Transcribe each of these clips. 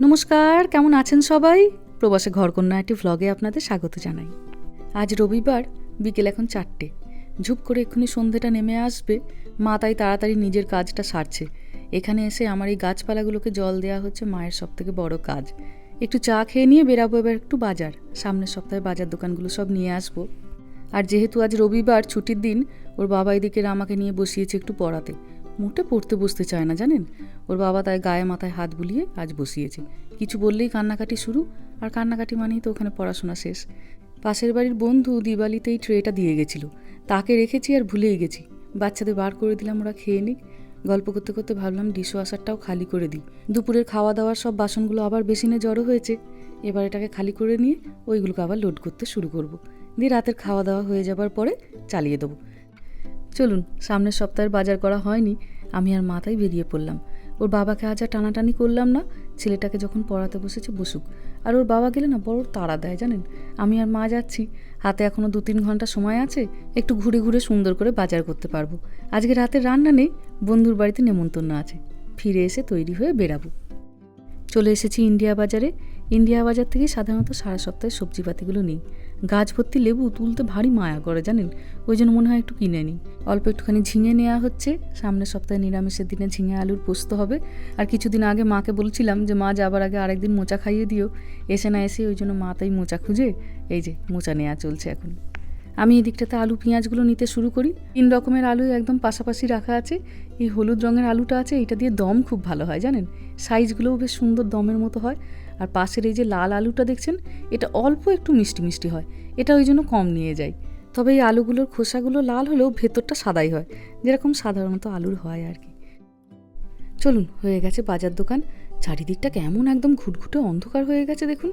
নমস্কার, কেমন আছেন সবাই? প্রবাসে ঘরকন্যা একটি ভ্লগে আপনাদের স্বাগত জানাই। আজ রবিবার, বিকেল এখন চারটে। ঝুপ করে এক্ষুনি সন্ধেটা নেমে আসবে। মা তাই তাড়াতাড়ি নিজের কাজটা সারছে। এখানে এসে আমার এই গাছপালাগুলোকে জল দেওয়া হচ্ছে মায়ের সব থেকে বড় কাজ। একটু চা খেয়ে নিয়ে বেরাবো এবার একটু বাজার। সামনের সপ্তাহে বাজার দোকানগুলো সব নিয়ে আসব। আর যেহেতু আজ রবিবার, ছুটির দিন, ওর বাবা এদিকে আমাকে নিয়ে বসিয়েছে একটু পড়াতে। মোটে পড়তে বসতে চায় না, জানেন? ওর বাবা তাই গায়ে মাথায় হাত বুলিয়ে আজ বসিয়েছে। কিছু বললেই কান্নাকাটি শুরু, আর কান্নাকাটি মানেই তো ওখানে পড়াশোনা শেষ। পাশের বাড়ির বন্ধু দিওয়ালিতে এই ট্রেটা দিয়ে গেছিল। তাকে রেখেছি আর ভুলেই গেছি। বাচ্চাদের বার করে দিলাম, ওরা খেয়ে নিক। গল্প করতে করতে ভাবলাম ডিশওয়াশারটাও খালি করে দিই। দুপুরের খাওয়া দাওয়ার সব বাসনগুলো আবার বেসিনে জড়ো হয়েছে। এবার এটাকে খালি করে নিয়ে ওইগুলোকে আবার লোড করতে শুরু করব। দিয়ে রাতের খাওয়া দাওয়া হয়ে যাবার পরে চালিয়ে দেবো। চলুন, সামনের সপ্তাহের বাজার করা হয়নি, আমি আর মাথায় বেরিয়ে পড়লাম। ওর বাবাকে আজ আর টানাটানি করলাম না, ছেলেটাকে যখন পড়াতে বসেছে বসুক। আর ওর বাবা গেলে না বড় তাড়া দেয়, জানেন? আমি আর মা যাচ্ছি, হাতে এখনও দু তিন ঘণ্টা সময় আছে, একটু ঘুরে ঘুরে সুন্দর করে বাজার করতে পারব। আজকে রাতের রান্না নেই, বন্ধুর বাড়িতে নেমন্তন্ন আছে। ফিরে এসে তৈরি হয়ে বেরাবো। চলে এসেছি ইন্ডিয়া বাজারে। ইন্ডিয়া বাজার থেকে সাধারণত সারা সপ্তাহে সবজিপাতিগুলো নিই। গাছ ভর্তি লেবু তুলতে ভারী মায়া করে, জানেন? ওই জন্য মনে হয় একটু কিনে নিই। অল্প একটুখানি ঝিঙে নেওয়া হচ্ছে। সামনের সপ্তাহে নিরামিষের দিনে ঝিঙে আলুর পোস্ত হবে। আর কিছুদিন আগে মাকে বলছিলাম যে, মা, যাবার আগে আরেকদিন মোচা খাইয়ে দিও। এসে না এসে ওই জন্য মা তাই মোচা খুঁজে, এই যে মোচা নেওয়া চলছে এখন। আমি এদিকটাতে আলু, পেঁয়াজগুলো নিতে শুরু করি। তিন রকমের আলু একদম পাশাপাশি রাখা আছে। এই হলুদ রঙের আলুটা আছে এটা দিয়ে দম খুব ভালো হয়, জানেন? সাইজগুলোও বেশ সুন্দর দমের মতো হয়। আর পাশের এই যে লাল আলুটা দেখছেন, এটা অল্প একটু মিষ্টি মিষ্টি হয়। এটা ওই জন্য কম নিয়ে যাই তবে এই আলুগুলোর খোসাগুলো লাল হলেও ভেতরটা সাদাই হয়। যেরকম সাধারণত আলুর হয় আর কি। চলুন, হয়ে গেছে বাজার দোকান। চারিদিকটা কেমন একদম ঘুটঘুটে অন্ধকার হয়ে গেছে, দেখুন।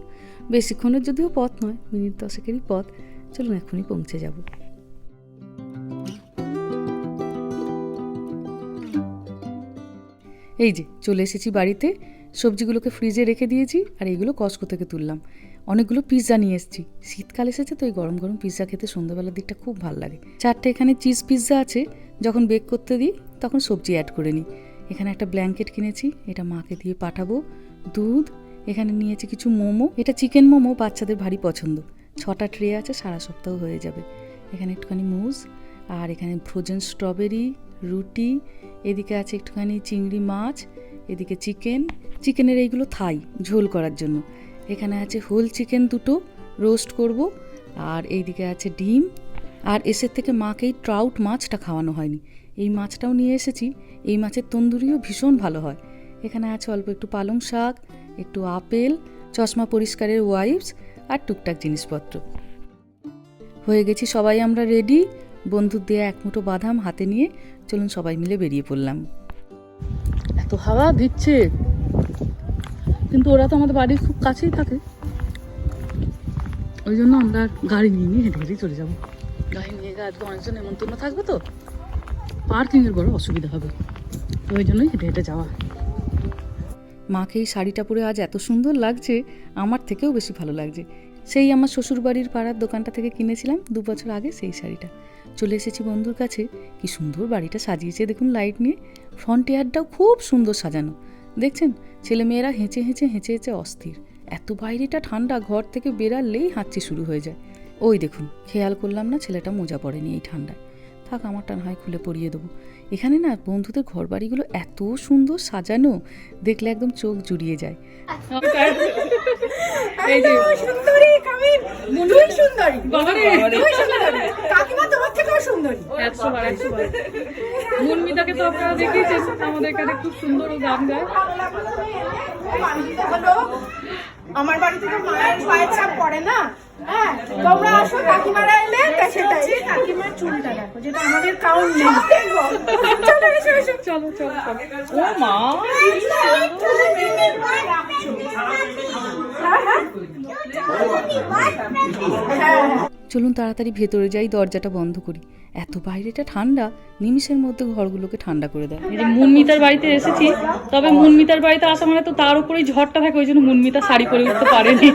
বেশিক্ষণের যদিও পথ নয়, মিনিট দশেকেরই পথ। চলুন এক্ষুনি পৌঁছে যাব। এই যে, চলে এসেছি বাড়িতে। সবজিগুলোকে ফ্রিজে রেখে দিয়েছি আর এইগুলো কস্কো থেকে তুললাম। অনেকগুলো পিৎজা নিয়ে এসেছি। শীতকাল এসেছে তো এই গরম গরম পিৎজা খেতে সন্ধ্যাবেলার দিকটা খুব ভালো লাগে। চারটে এখানে চিজ পিৎজা আছে। যখন বেক করতে দিই, তখন সবজি অ্যাড করে নিই। এখানে একটা ব্ল্যাঙ্কেট কিনেছি, এটা মাকে দিয়ে পাঠাবো। দুধ, এখানে নিয়েছি কিছু মোমো। এটা চিকেন মোমো, বাচ্চাদের ভারী পছন্দ। ছটা ট্রে আছে, সারা সপ্তাহ হয়ে যাবে। এখানে একটুখানি মুজ, আর এখানে ফ্রোজেন স্ট্রবেরি রুটি, এদিকে আছে একটুখানি চিংড়ি মাছ, এদিকে চিকেন চিকেনের এইগুলো থাই ঝোল করার জন্য। এখানে আছে হোল চিকেন দুটো রোস্ট করব, আর এইদিকে আছে ডিম। আর এসের থেকে মাকে এই ট্রাউট মাছটা খাওয়ানো হয়নি। এই মাছটাও নিয়ে এসেছি। এই মাছের তন্দুরিও ভীষণ ভালো হয়। এখানে আছে অল্প একটু পালং শাক, একটু আপেল, চশমা পরিষ্কারের ওয়াইপস আর টুকটাক জিনিসপত্র। হয়ে গেছি সবাই আমরা রেডি বন্ধুর দেয়া এক মুঠো বাদাম হাতে নিয়ে চলুন সবাই মিলে বেরিয়ে পড়লাম। এত হাওয়া দিচ্ছে। কিন্তু ওরা তো আমাদের বাড়ির খুব কাছেই থাকে। ওই জন্য আমরা গাড়ি নিয়ে নিয়ে হেঁটে হেঁটেই চলে যাব। গাড়ি নিয়ে গেলে আজকে অনেকজন নেমন্তন্ন থাকবে তো। পার্কিংয়ের বড় অসুবিধা হবে। ওই জন্যই হেঁটে হেঁটে যাওয়া। মাকে এই শাড়িটা পরে আজ এত সুন্দর লাগছে, আমার থেকেও বেশি ভালো লাগছে। সেই আমার শ্বশুরবাড়ির পাড়ার দোকানটা থেকে কিনেছিলাম দু বছর আগে সেই শাড়িটা। চলে এসেছি বন্ধুর কাছে, কি সুন্দর বাড়িটা সাজিয়েছে দেখুন লাইট নিয়ে। ফ্রন্ট ইয়ারটাও খুব সুন্দর সাজানো। দেখছেন, ছেলেমেয়েরা হেঁচে হেঁচে হেঁচে হেঁচে অস্থির। এত বাইরেটা ঠান্ডা, ঘর থেকে বেরালেই হাঁচি শুরু হয়ে যায়। ওই দেখুন, খেয়াল করলাম না ছেলেটা মোজা পড়েনি এই ঠান্ডায়। থাক আমারটা না হয় খুলে পরিয়ে দেবো। এখানে না বন্ধুদের ঘর বাড়িগুলো এত সুন্দর সাজানো দেখলে একদম চোখ জুড়িয়ে যায়। মনমিতাকে তো আপনারা দেখিয়েছেন আমাদের এখানে খুব সুন্দর গান গায়। আমার বাড়িতে তো মায়ের পায়ের ছাপ পড়ে না? হ্যাঁ তোমরা আসো কাকিমারা এলে সেটাই কাকিমার চুলটা দেখো যেটা আমাদের কাউন্ট নেই। চলো এসো এসো। চলো চলো চলো। ও মা। হ্যাঁ। চলুন তাড়াতাড়ি ভেতরে যাই দরজাটা বন্ধ করি। এত বাইরেটা ঠান্ডা নিমিষের মধ্যে ঘরগুলোকে ঠান্ডা করে দেয়। এই যে মুনমিতার বাড়িতে এসেছি তবে মুনমিতার বাড়িতে আসা মানে তো তার উপরেই ঝড়টা থাকে ওই জন্য মুনমিতা শাড়ি পরে উঠতে পারেনি।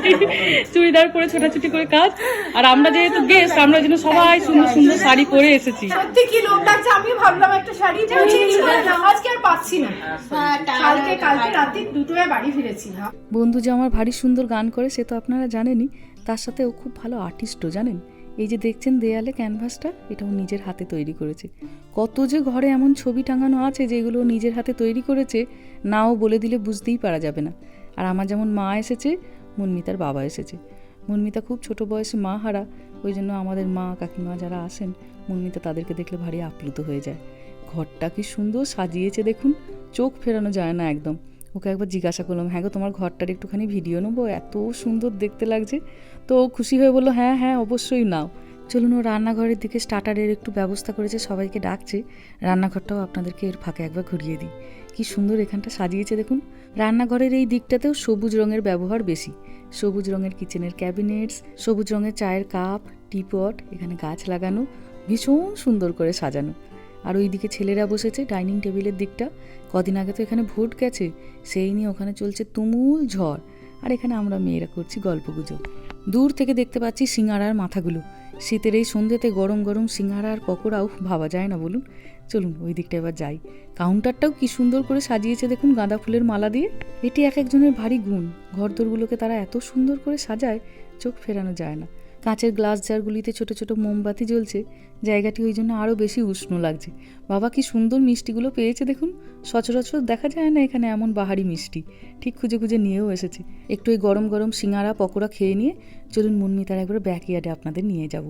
চুড়িদার পরে ছোটাছুটি করে কাজ। আর আমরা যেহেতু গেস্ট আমরা ওই জন্য সবাই সুন্দর সুন্দর শাড়ি পরে এসেছি। সত্যি কি লোক লাগছে? আমি ভাবলাম একটা শাড়ি পরিয়ে আজকে আর পাচ্ছি না। কালকে কালকে রাতে দুটোয় বাড়ি ফিরেছি বন্ধু যে আমার ভারী সুন্দর গান করে সে তো আপনারা জানেনই তার সাথে ও খুব ভালো আর্টিস্টও জানেন? এই যে দেখছেন দেয়ালে ক্যানভাসটা এটা ও নিজের হাতে তৈরি করেছে। কত যে ঘরে এমন ছবি টাঙানো আছে যেগুলো নিজের হাতে তৈরি করেছে, নাও বলে দিলে বুঝতেই পারা যাবে না। আর আমার যেমন মা এসেছে, মনমিতার বাবা এসেছে। মনমিতা খুব ছোট বয়সে মা হারা, ওই জন্য আমাদের মা, কাকিমা যারা আসেন, মনমিতা তাদেরকে দেখলে ভারী আপ্লুত হয়ে যায়। ঘরটা কি সুন্দর সাজিয়েছে দেখুন, চোখ ফেরানো যায় না একদম। ওকে একবার জিজ্ঞাসা করলাম হ্যাঁ গো, তোমার ঘরটার একটুখানি ভিডিও নেব, এত সুন্দর দেখতে লাগছে। তো খুশি হয়ে বলল হ্যাঁ হ্যাঁ অবশ্যই নাও। চলুন, ও রান্নাঘরের দিকে স্টার্টারের একটু ব্যবস্থা করেছে, সবাইকে ডাকছে। রান্নাঘরটাও আপনাদেরকে এর ফাঁকে একবার ঘুরিয়ে দিই। কি সুন্দর এখানটা সাজিয়েছে, দেখুন। রান্নাঘরের এই দিকটাতেও সবুজ রঙের ব্যবহার বেশি। সবুজ রঙের কিচেনের ক্যাবিনেটস, সবুজ রঙের চায়ের কাপ, টিপট, এখানে গাছ লাগানো, ভীষণ সুন্দর করে সাজানো। আর ওইদিকে ছেলেরা বসেছে ডাইনিং টেবিলের দিকটা। কদিন আগে তো এখানে ভোট গেছে, সেই নিয়ে ওখানে চলছে তুমুল ঝড়। আর এখানে আমরা মেয়েরা করছি গল্পগুজব দূর থেকে দেখতে পাচ্ছি সিঙ্গারার মাথাগুলো। শীতের এই সন্ধ্যেতে গরম গরম সিঙ্গারা আর পকোড়াও ভাবা যায় না বলুন। চলুন ওই দিকটা এবার যাই। কাউন্টারটাও কি সুন্দর করে সাজিয়েছে দেখুন গাঁদা ফুলের মালা দিয়ে। এটি এক একজনের ভারী গুণ। ঘরদোরগুলোকে তারা এত সুন্দর করে সাজায়, চোখ ফেরানো যায় না। কাঁচের গ্লাস জারগুলিতে ছোট ছোট মোমবাতি জ্বলছে। জায়গাটি ওই জন্য আরও বেশি উষ্ণ লাগছে। বাবা কি সুন্দর মিষ্টিগুলো পেয়েছে দেখুন। সচরাচর দেখা যায় না এখানে এমন বাহারি মিষ্টি। ঠিক খুঁজে খুঁজে নিয়েও এসেছে। একটু এই গরম গরম সিঙ্গারা পকোড়া খেয়ে নিয়ে চলুন মনমিতার একবার ব্যাকইয়ার্ডে আপনাদের নিয়ে যাব।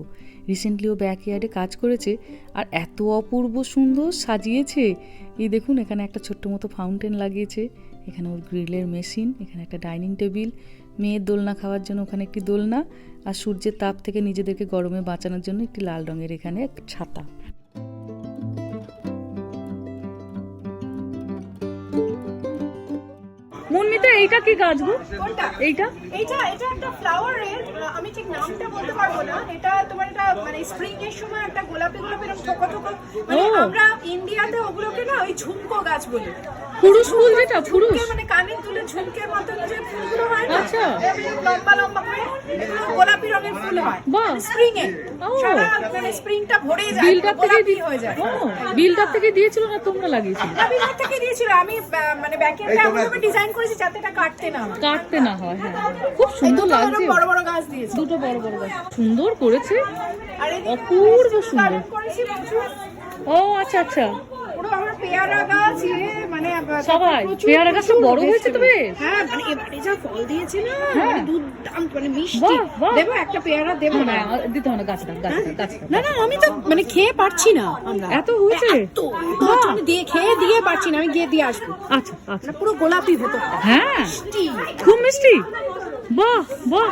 রিসেন্টলি ও ব্যাকইয়ার্ডে কাজ করেছে আর এত অপূর্ব সুন্দর সাজিয়েছে। এই দেখুন এখানে একটা ছোট্ট মতো ফাউন্টেন লাগিয়েছে। এখানে ওর গ্রিলের মেশিন এখানে একটা ডাইনিং টেবিল মেয়ের দোলনা খাওয়ার জন্য ওখানে একটি দোলনা আর সূর্যের তাপ থেকে নিজেদেরকে গরমে বাঁচানোর জন্য একটি লাল রঙের এখানে এক ছাতা। মুনমিতা এইটা কি গাছ গো? কোনটা? এইটা? এটা একটা ফ্লাওয়ারের আমি ঠিক নামটা বলতে পারব না। এটা তোমার এটা মানে স্প্রিং এর সময় একটা গোলাপি গোলাপি এরকম মানে আমরা ইন্ডিয়াতে ওগুলোকে না ওই ঝুমকো গাছ বলি। পুরুষ ফুল যেটা পুরুষ। মানে কানে তুলে ঝুমকের মতন যে ফুলগুলো হয় না আচ্ছা। লম্বা লম্বা করে এগুলো গোলাপি রঙের ফুল হয়। বাহ। স্প্রিং এ সারা মানে স্প্রিংটা ভরে যায় বিলটার থেকে গোলাপি দি- হয়ে যায়। ও, বিলটার থেকে দিয়েছিল না তোমরা লাগিয়েছিলে? আমি এর থেকে দিয়েছিল। আমি মানে ব্যাকেটটা এমন ডিজাইন করেছি যাতে এটা কাটতে না হয়। কাটতে না হয় হ্যাঁ। খুব সুন্দর লাগছে। বড় বড় গাছ দিয়েছি। দুটো বড় বড় গাছ। সুন্দর করেছে। অপূর্ব সুন্দর। করেছি ও আচ্ছা আচ্ছা। পেয়ারা গাছ ইয়ে মানে সবাই? পেয়ারা গাছটা বড় হয়েছে তো বেশ? হ্যাঁ মানে এবারে যা ফল দিয়েছে না হ্যাঁ। মানে দুর্দান্ত মানে মিষ্টি। বাহ, বাহ। দেবো একটা পেয়ারা দেবো না। না দিতে হবে না গাছটা গাছটা গাছটা না না আমি তো মানে খেয়ে পারছি না আমরা। এত হয়েছে? দিয়ে খেয়ে দিয়ে পারছি না আমি গিয়ে দিয়ে আসব। আচ্ছা আচ্ছা। মানে পুরো গোলাপি হতো হ্যাঁ। খুব মিষ্টি। বাহ বাহ।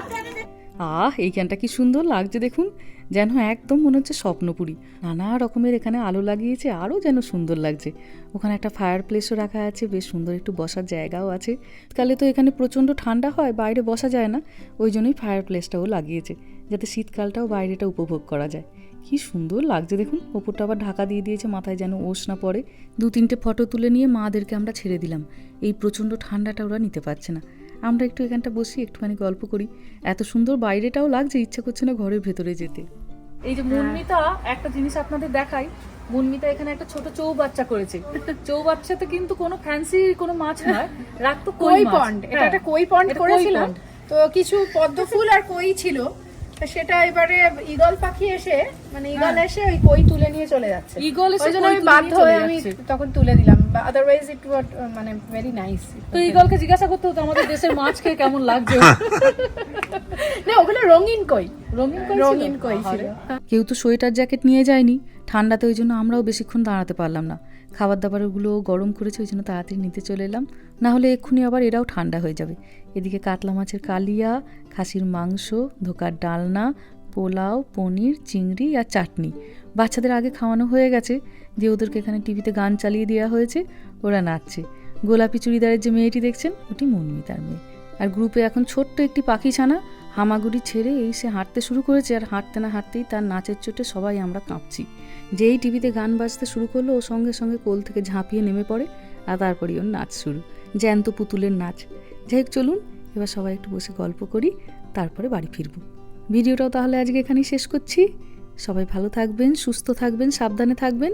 আহ এইখানটা কি সুন্দর লাগছে দেখুন। যেন একদম মনে হচ্ছে স্বপ্নপুরি। নানা রকমের এখানে আলো লাগিয়েছে আরও যেন সুন্দর লাগছে। ওখানে একটা ফায়ার প্লেসও রাখা আছে, বেশ সুন্দর একটু বসার জায়গাও আছে। কালে তো এখানে প্রচণ্ড ঠান্ডা হয়, বাইরে বসা যায় না। ওই জন্যই ফায়ার প্লেসটাও লাগিয়েছে, যাতে শীতকালটাও বাইরেটা উপভোগ করা যায়। কি সুন্দর লাগছে দেখুন, ওপরটা আবার ঢাকা দিয়ে দিয়েছে, মাথায় যেন ওষ না পড়ে। দু তিনটে ফটো তুলে নিয়ে মাদেরকে আমরা ছেড়ে দিলাম। এই প্রচণ্ড ঠান্ডাটা ওরা নিতে পারছে না। আমরা একটু এখানটা বসি একটুখানি গল্প করি। এত সুন্দর বাইরেটাও লাগছে ইচ্ছা করছে না ঘরের ভেতরে যেতে। এই যে মনমিতা একটা জিনিস আপনাদের দেখাই। মনমিতা এখানে একটা ছোট চৌবাচ্চা করেছে। চৌবাচ্চাতে কিন্তু কোনো ফ্যান্সি কোনো মাছ নয় রাখতো কই পন্ড এটা হ্যাঁ, একটা কই পন্ড করেছিলাম তো কিছু পদ্ম ফুল আর কই ছিল। তো সেটা এবারে ঈগল পাখি এসে মানে ঈগল এসে ওই কই তুলে নিয়ে চলে যাচ্ছে। হ্যাঁ। ঈগল এসে বাধ্য হয়ে আমি তখন তুলে দিলাম। আদারওয়াইজ ইট ওয়াট মানে ভেরি নাইস তো ইগলকে জিজ্ঞাসা করতে হতো আমাদের দেশের মাছ খেয়ে কেমন লাগছে? না ওগুলো রঙিন কই? রঙিন কই রঙিন কই ছিল। কেউ তো সোয়েটার জ্যাকেট নিয়ে যায়নি ঠান্ডাতে ওই জন্য আমরাও বেশিক্ষণ দাঁড়াতে পারলাম না। খাবার দাবারগুলো গরম করেছে ওই জন্য তাড়াতাড়ি নিতে চলে এলাম। না হলে এক্ষুনি আবার এরাও ঠান্ডা হয়ে যাবে। এদিকে কাতলা মাছের কালিয়া খাসির মাংস ধোকার ডালনা পোলাও পনির চিংড়ি আর চাটনি। বাচ্চাদের আগে খাওয়ানো হয়ে গেছে। যে ওদেরকে এখানে টিভিতে গান চালিয়ে দেওয়া হয়েছে, ওরা নাচছে। গোলাপি চুড়িদারের যে মেয়েটি দেখছেন, ওটি মনমিতার মেয়ে। আর গ্রুপে এখন ছোট্ট একটি পাখি ছানা, হামাগুড়ি ছেড়ে এই সে হাঁটতে শুরু করেছে, আর হাঁটতে না হাঁটতেই তার নাচের চোটে সবাই আমরা কাঁপছি। যেই টিভিতে গান বাজতে শুরু করল, ও সঙ্গে সঙ্গে কোল থেকে ঝাঁপিয়ে নেমে পড়ে, আর তারপরই ওর নাচ শুরু। জ্যান্ত পুতুলের নাচ। যাই হোক, চলুন, এবার সবাই একটু বসে গল্প করি, তারপরে বাড়ি ফিরবো। ভিডিওটাও তাহলে আজকে এখানেই শেষ করছি। সবাই ভালো থাকবেন, সুস্থ থাকবেন, সাবধানে থাকবেন।